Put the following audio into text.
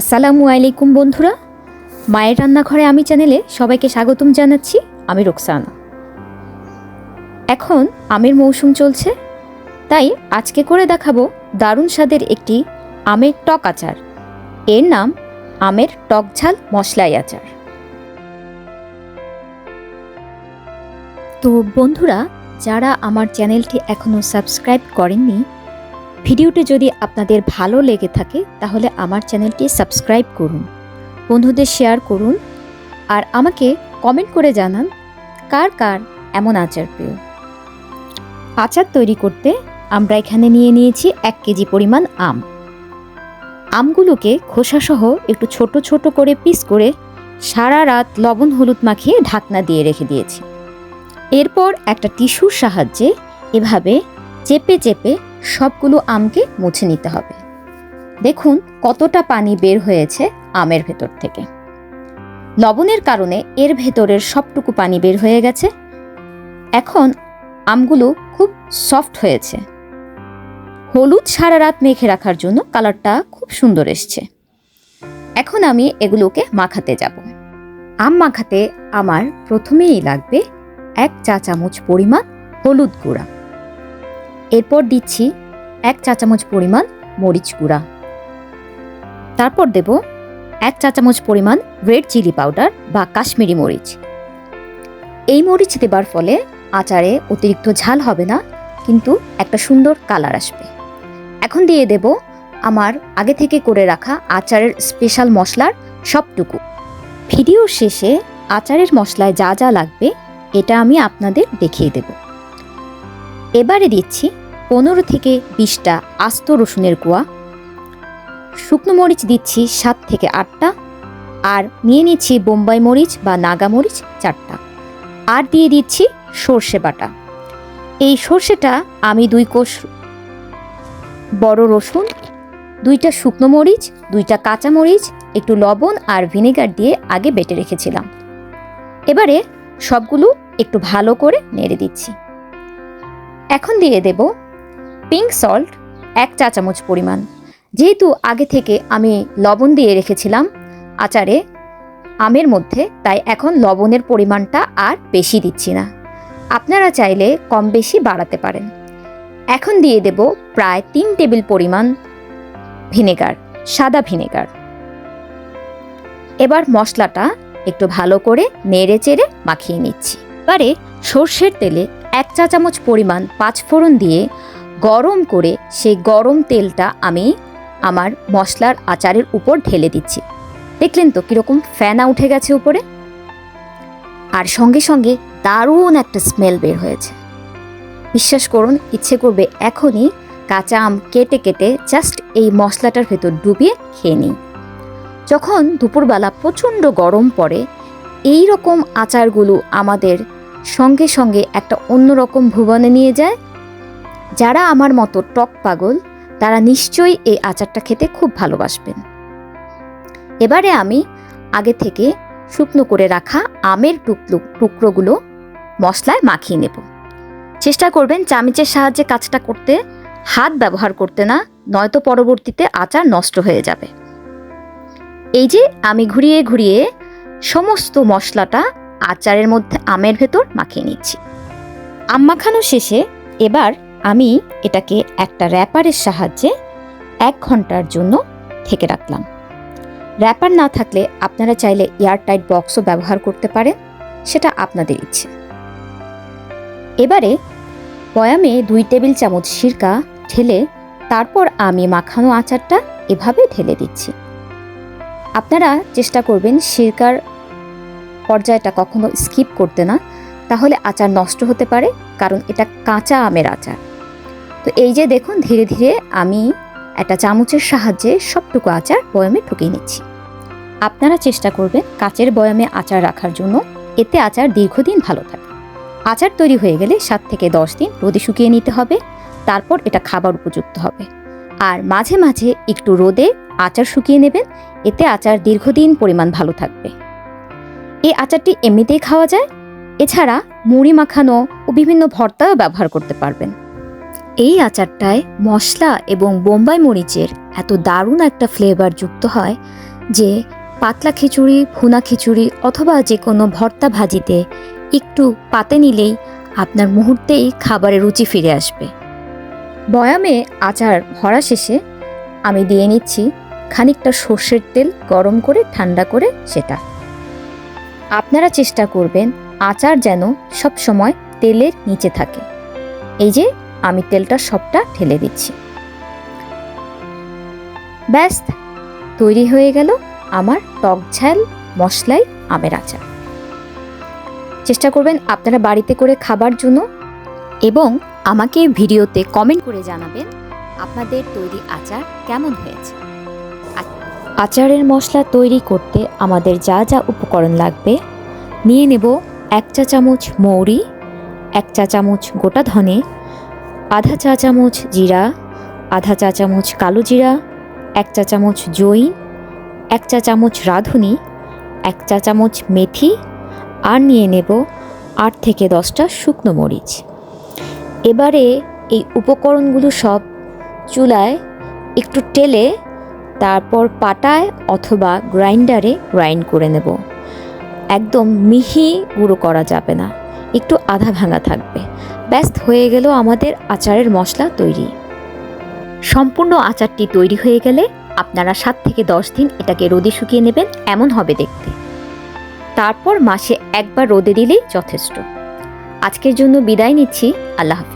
আসসালামু আলাইকুম বন্ধুরা। মায়ের রান্নাঘরে আমি চ্যানেলে সবাইকে স্বাগতম জানাচ্ছি, আমি রোকসানা। এখন আমের মৌসুম চলছে, তাই আজকে করে দেখাবো দারুণ স্বাদের একটি আমের টক আচার। এর নাম আমের টক ঝাল মশলাই আচার। তো বন্ধুরা, যারা আমার চ্যানেলটি এখনও সাবস্ক্রাইব করেননি ভিডিওটি যদি আপনাদের ভালো লেগে থাকে, তাহলে আমার চ্যানেলটি সাবস্ক্রাইব করুন, বন্ধুদের শেয়ার করুন, আর আমাকে কমেন্ট করে জানান কার কার এমন আচার প্রিয়। আচার তৈরি করতে আমরা এখানে নিয়ে নিয়েছি এক কেজি পরিমাণ আম। আমগুলোকে খোসাসহ একটু ছোট ছোট করে পিস করে সারা রাত লবণ হলুদ মাখিয়ে ঢাকনা দিয়ে রেখে দিয়েছি। এরপর একটা টিস্যুর সাহায্যে এভাবে চেপে চেপে সবগুলো আমকে মুছে নিতে হবে। দেখুন কতটা পানি বের হয়েছে আমের ভেতর থেকে। লবণের কারণে এর ভেতরের সবটুকু পানি বের হয়ে গেছে। এখন আমগুলো খুব সফট হয়েছে। হলুদ সারা রাত মেখে রাখার জন্য কালারটা খুব সুন্দর এসছে। এখন আমি এগুলোকে মাখাতে যাব। আম মাখাতে আমার প্রথমেই লাগবে এক চা চামচ পরিমাণ হলুদ গুঁড়া। এরপর দিচ্ছি এক চা চামচ পরিমাণ মরিচ গুঁড়া। তারপর দেব এক চা চামচ পরিমাণ রেড চিলি পাউডার বা কাশ্মীরি মরিচ। এই মরিচ দেবার ফলে আচারে অতিরিক্ত ঝাল হবে না, কিন্তু একটা সুন্দর কালার আসবে। এখন দিয়ে দেব আমার আগে থেকে করে রাখা আচারের স্পেশাল মশলার সবটুকু। ভিডিও শেষে আচারের মশলায় যা যা লাগবে, এটা আমি আপনাদের দেখিয়ে দেব। এবারে দিচ্ছি পনেরো থেকে বিশটা আস্ত রসুনের কুয়া শুকনো মরিচ দিচ্ছি সাত থেকে আটটা আর নিয়ে নিচ্ছি বোম্বাই মরিচ বা নাগা মরিচ চারটা। আর দিয়ে দিচ্ছি সর্ষে বাটা। এই সর্ষেটা আমি দুই কোষ বড় রসুন, দুইটা শুকনো মরিচ, দুইটা কাঁচা মরিচ, একটু লবণ আর ভিনেগার দিয়ে আগে বেটে রেখেছিলাম। এবারে সবগুলো একটু ভালো করে নেড়ে দিচ্ছি। এখন দিয়ে দেব পিঙ্ক সল্ট এক চা চামচ পরিমাণ। যেহেতু আগে থেকে আমি লবণ দিয়ে রেখেছিলাম আচারে, আমের মধ্যে, তাই এখন লবণের পরিমাণটা আর বেশি দিচ্ছি না। আপনারা চাইলে কম বেশি বাড়াতে পারেন। এখন দিয়ে দেব প্রায় তিন টেবিল পরিমাণ ভিনেগার, সাদা ভিনেগার। এবার মশলাটা একটু ভালো করে নেড়ে চেড়ে মাখিয়ে নিচ্ছি। এবারে সর্ষের তেলে এক চা চামচ পরিমাণ পাঁচফোড়ন দিয়ে গরম করে সেই গরম তেলটা আমি আমার মশলার আচারের উপর ঢেলে দিচ্ছি। দেখলেন তো কীরকম ফ্যানা উঠে গেছে উপরে? আর সঙ্গে সঙ্গে দারুণ একটা স্মেল বের হয়েছে। বিশ্বাস করুন, ইচ্ছে করবে এখনই কাঁচা আম কেটে কেটে জাস্ট এই মশলাটার ভেতর ডুবিয়ে খেয়ে নিই। যখন দুপুরবেলা প্রচণ্ড গরম পড়ে এই রকম আচারগুলো আমাদের সঙ্গে সঙ্গে একটা অন্যরকম ভুবনে নিয়ে যায়। যারা আমার মতো টক পাগল, তারা নিশ্চয়ই এই আচারটা খেতে খুব ভালোবাসবেন। এবারে আমি আগে থেকে শুকনো করে রাখা আমের টুকরো, টুকরোগুলো মশলায় মাখিয়ে নেব। চেষ্টা করবেন চামিচের সাহায্যে কাজটা করতে, হাত ব্যবহার করতে না, নয়তো পরবর্তীতে আচার নষ্ট হয়ে যাবে। এই যে আমি ঘুরিয়ে ঘুরিয়ে সমস্ত মশলাটা আচারের মধ্যে আমের ভেতর মাখিয়ে নিচ্ছি। আম মাখানো শেষে এবার আমি এটাকে একটা র্যাপারের সাহায্যে এক ঘণ্টার জন্য থেকে রাখলাম। র্যাপার না থাকলে আপনারা চাইলে এয়ারটাইট বক্সও ব্যবহার করতে পারেন, সেটা আপনাদের ইচ্ছে। এবারে বয়ামে দুই টেবিল চামচ সিরকা ঢেলে তারপর আমি মাখানো আচারটা এভাবে ঢেলে দিচ্ছি। আপনারা চেষ্টা করবেন সিরকার পর্যায়টা কখনো স্কিপ করতে না, তাহলে আচার নষ্ট হতে পারে, কারণ এটা কাঁচা আমের আচার। তো এই যে দেখুন, ধীরে ধীরে আমি একটা চামচের সাহায্যে সবটুকু আচার বয়ামে ঢুকিয়ে নিচ্ছি। আপনারা চেষ্টা করবেন কাচের বয়ামে আচার রাখার জন্য, এতে আচার দীর্ঘদিন ভালো থাকে। আচার তৈরি হয়ে গেলে সাত থেকে দশ দিন রোদে শুকিয়ে নিতে হবে, তারপর এটা খাবার উপযুক্ত হবে। আর মাঝে মাঝে একটু রোদে আচার শুকিয়ে নেবেন, এতে আচার দীর্ঘদিন পরিমাণ ভালো থাকবে। এই আচারটি এমনিতেই খাওয়া যায়? এছাড়া মুড়ি মাখানো ও বিভিন্ন ভর্তাও ব্যবহার করতে পারবেন। এই আচারটায় মশলা এবং বোম্বাই মরিচের এত দারুণ একটা ফ্লেভার যুক্ত হয় যে পাতলা খিচুড়ি, ভুনা খিচুড়ি অথবা যে কোনো ভর্তা ভাজিতে একটু পাতে নিলেই আপনার মুহূর্তেই খাবারের রুচি ফিরে আসবে। বয়ামে আচার ভরা শেষে আমি দিয়ে নিচ্ছি খানিকটা সর্ষের তেল গরম করে ঠান্ডা করে সেটা। আপনারা চেষ্টা করবেন আচার যেন সব সময় তেলের নিচে থাকে। এই যে, আমি তেলটা সবটা ঢেলে দিচ্ছি। ব্যাস, তৈরি হয়ে গেল আমার টক ঝাল মশলাই আমের আচার। চেষ্টা করবেন আপনারা বাড়িতে করে খাবার জন্য এবং আমাকে ভিডিওতে কমেন্ট করে জানাবেন আপনাদের তৈরি আচার কেমন হয়েছে। আচারের মশলা তৈরি করতে আমাদের যা যা উপকরণ লাগবে, নিয়ে নেব এক চা চামচ মৌরি, এক চা চামচ গোটা ধনে, আধা চা চামচ জিরা, আধা চা চামচ কালো জিরা, এক চা চামচ জৈন এক চা চামচ রাঁধুনি, এক চা চামচ মেথি আর নিয়ে নেব আট থেকে দশটা শুকনো মরিচ। এবারে এই উপকরণগুলো সব চুলায় একটু টেলে তারপর পাটায় অথবা গ্রাইন্ডারে গ্রাইন্ড করে নেব। একদম মিহি গুঁড়ো করা যাবে না, একটু আধা ভাঙা থাকবে। ব্যস্ত হয়ে গেল আমাদের আচারের মশলা তৈরি। সম্পূর্ণ আচারটি তৈরি হয়ে গেলে আপনারা সাত থেকে দশ দিন এটাকে রোদে শুকিয়ে নেবেন, এমন হবে দেখতে। তারপর মাসে একবার রোদে দিলেই যথেষ্ট। আজকের জন্য বিদায় নিচ্ছি, আল্লাহ হাফিজ।